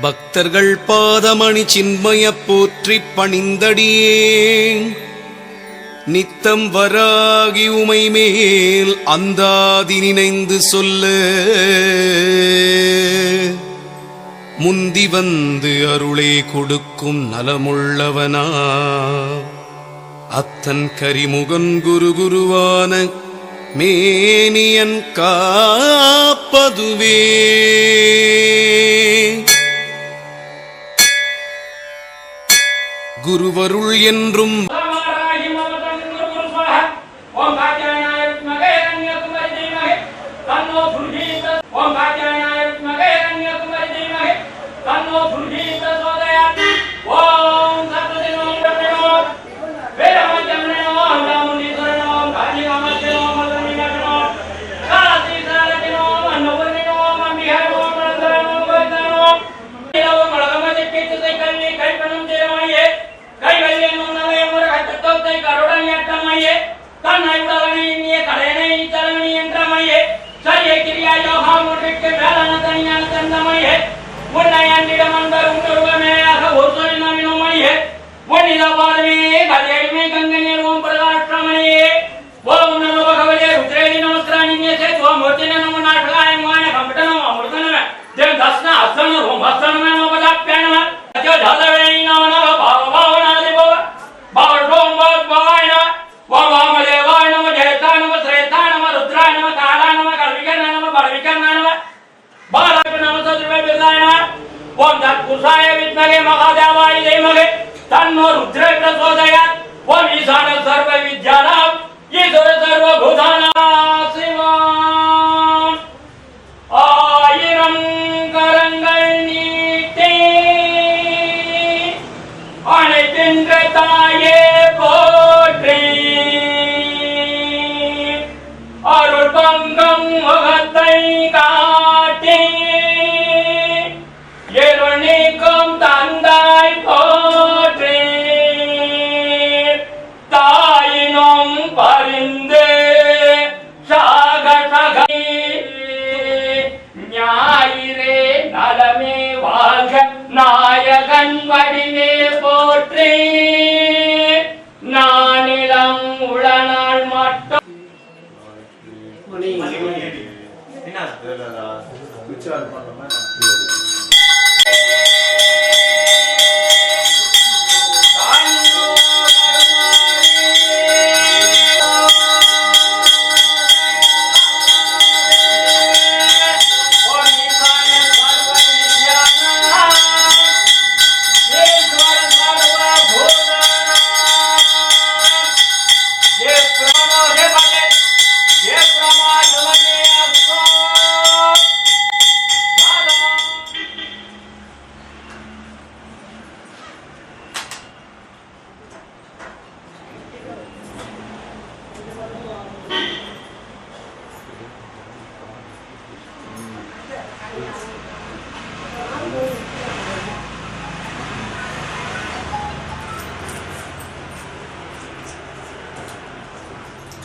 பக்தர்கள் பாதமணி சின்மய போற்றி பணிந்தடியே. நித்தம் வராகி உமை மேல் அந்தாதி நினைந்து சொல்ல. முந்தி வந்து அருளே கொடுக்கும் நலமுள்ளவனா. அத்தன் கரிமுகன் குரு குருவான மேனியன் காப்பதுவே. குருவருள் என்றும் கைவல்யம் உணவை முருக தத்துவத்தை கருடன் ஏற்றமையே தன்னை உடலனை இனிய கடையனை தலைவனி என்றமையே சரிய கிரியா யோகா முன்றிக்கு வேலன தனியான தந்தமையே உன்னை அன்றிடம் அன்பர் உண்டுருவமேயாக ஒரு சொல் பாதமே கங்கனியர் ஓம் ஓம் நமோ பகவதே ருத்ரேதி ஓம் நமோ கம்பட்டனம் அமிர்தனமே தேவ தஸ்ன அஸ்தன ஓம் ಓಂ ತತ್ಪುರುಷಾಯ ವಿದ್ಮಗೆ ಮಹಾದೇವಾಯ ಧೀಮಗೆ ತನ್ನೋ ರುದ್ರ ಪ್ರಚೋದಯಾತ್ ಓಂ ಈಶಾನ ಸರ್ವ ವಿದ್ಯಾನಾಂ ಈಶ್ವರ ಸರ್ವ ಭೂತಾನಾಂ ಶ್ರೀ என்ன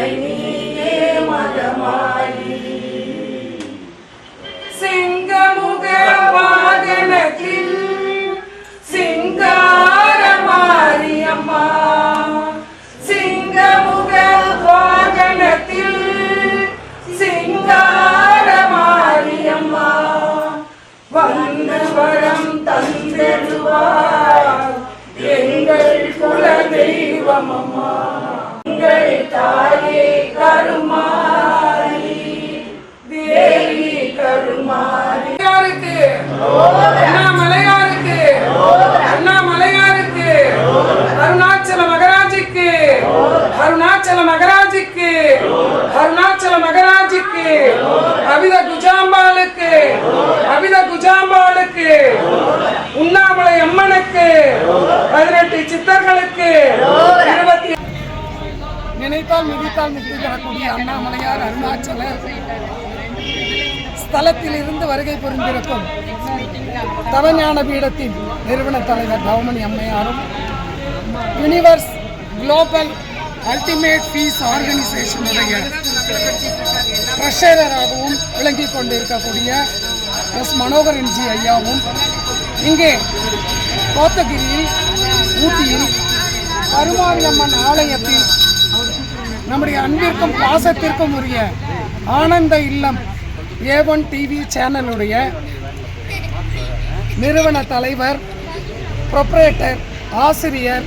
உன்னை நீயே மதமாயி சிங்கமுக வாகனத்தில் சிங்கார மாரியம்மா சிங்கமுக வாகனத்தில் சிங்கார மாரியம்மா வண்ணவரம் தந்திடுவார் எங்கள் குல தெய்வமம்மா நினைத்தால் மிதித்தால் முக்தி தரக்கூடிய அண்ணாமலையார் அருணாச்சல ஸ்தலத்திலிருந்து வருகை புரிந்திருக்கும் தவஞான பீடத்தின் நிறுவன தலைவர் கவுமணி அம்மையாரும் யூனிவர்ஸ் குளோபல் அல்டிமேட் பீஸ் ஆர்கனைசேஷனுடைய ட்ரெஷரராகவும் விளங்கிக் கொண்டிருக்கக்கூடிய எஸ் மனோகரன் ஜி ஐயாவும் இங்கே கோத்தகிரியில் ஊட்டியில் கருமாரியம்மன் ஆலயத்தில் நம்முடைய அன்பிற்கும் பாசத்திற்கும் உரிய ஆனந்த இல்லம் ஏ ஒன் டிவி சேனலுடைய நிறுவன தலைவர் ப்ரொப்ரேட்டர் ஆசிரியர்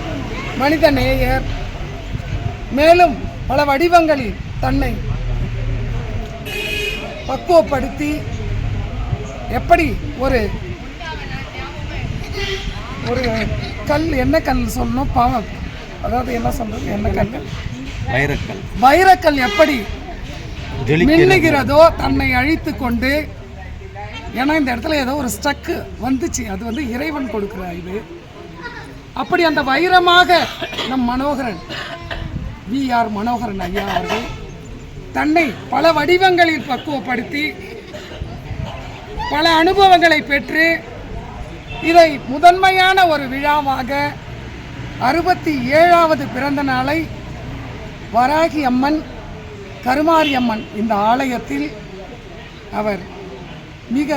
மனித நேயர் மேலும் பல வடிவங்களில் தன்னை பக்குவப்படுத்தி எப்படி ஒரு ஒரு கல் என்ன கல் சொல்லணும்? பாவம். அதாவது என்ன சொல்றது? என்ன கல்? வைரக்கல். வைரக்கல் எப்படி மின்னுகிறதோ தன்னை அழித்து கொண்டு ஏன்னா இந்த இடத்துல ஏதோ ஒரு ஸ்ட்ரக்கு வந்துச்சு. அது வந்து இறைவன் கொடுக்குற இது அப்படி அந்த வைரமாக நம் மனோகரன் வி ஆர் மனோகரன் ஐயா அவர்கள் தன்னை பல வடிவங்களில் பக்குவப்படுத்தி பல அனுபவங்களை பெற்று இதை முதன்மையான ஒரு விழாவாக அறுபத்தி ஏழாவது பிறந்த நாளை வராகி அம்மன் கருமாரி அம்மன் இந்த ஆலயத்தில் அவர் மிக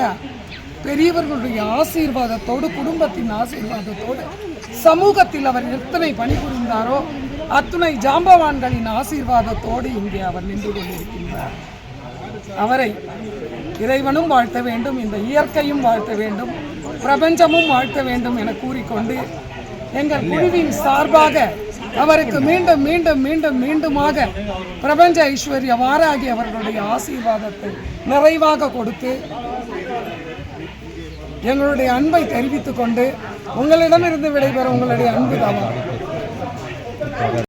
பெரியவர்களுடைய ஆசீர்வாதத்தோடு குடும்பத்தின் ஆசீர்வாதத்தோடு சமூகத்தில் அவர் எத்தனை பணிபுரிந்தாரோ அத்துணை ஜாம்பவான்களின் ஆசீர்வாதத்தோடு இங்கே அவர் நின்று கொண்டிருக்கின்றார். அவரை இறைவனும் வாழ்த்த வேண்டும் இந்த இயற்கையும் வாழ்த்த வேண்டும் பிரபஞ்சமும் வாழ்த்த வேண்டும் என கூறிக்கொண்டு எங்கள் குழுவின் சார்பாக அவருக்கு மீண்டும் மீண்டும் மீண்டும் மீண்டுமாக பிரபஞ்ச ஐஸ்வர்ய வாராகி அவர்களுடைய ஆசீர்வாதத்தை நிறைவாக கொடுத்து எங்களுடைய அன்பை தெரிவித்துக் கொண்டு உங்களிடமிருந்து விடைபெற உங்களுடைய அன்பு தான்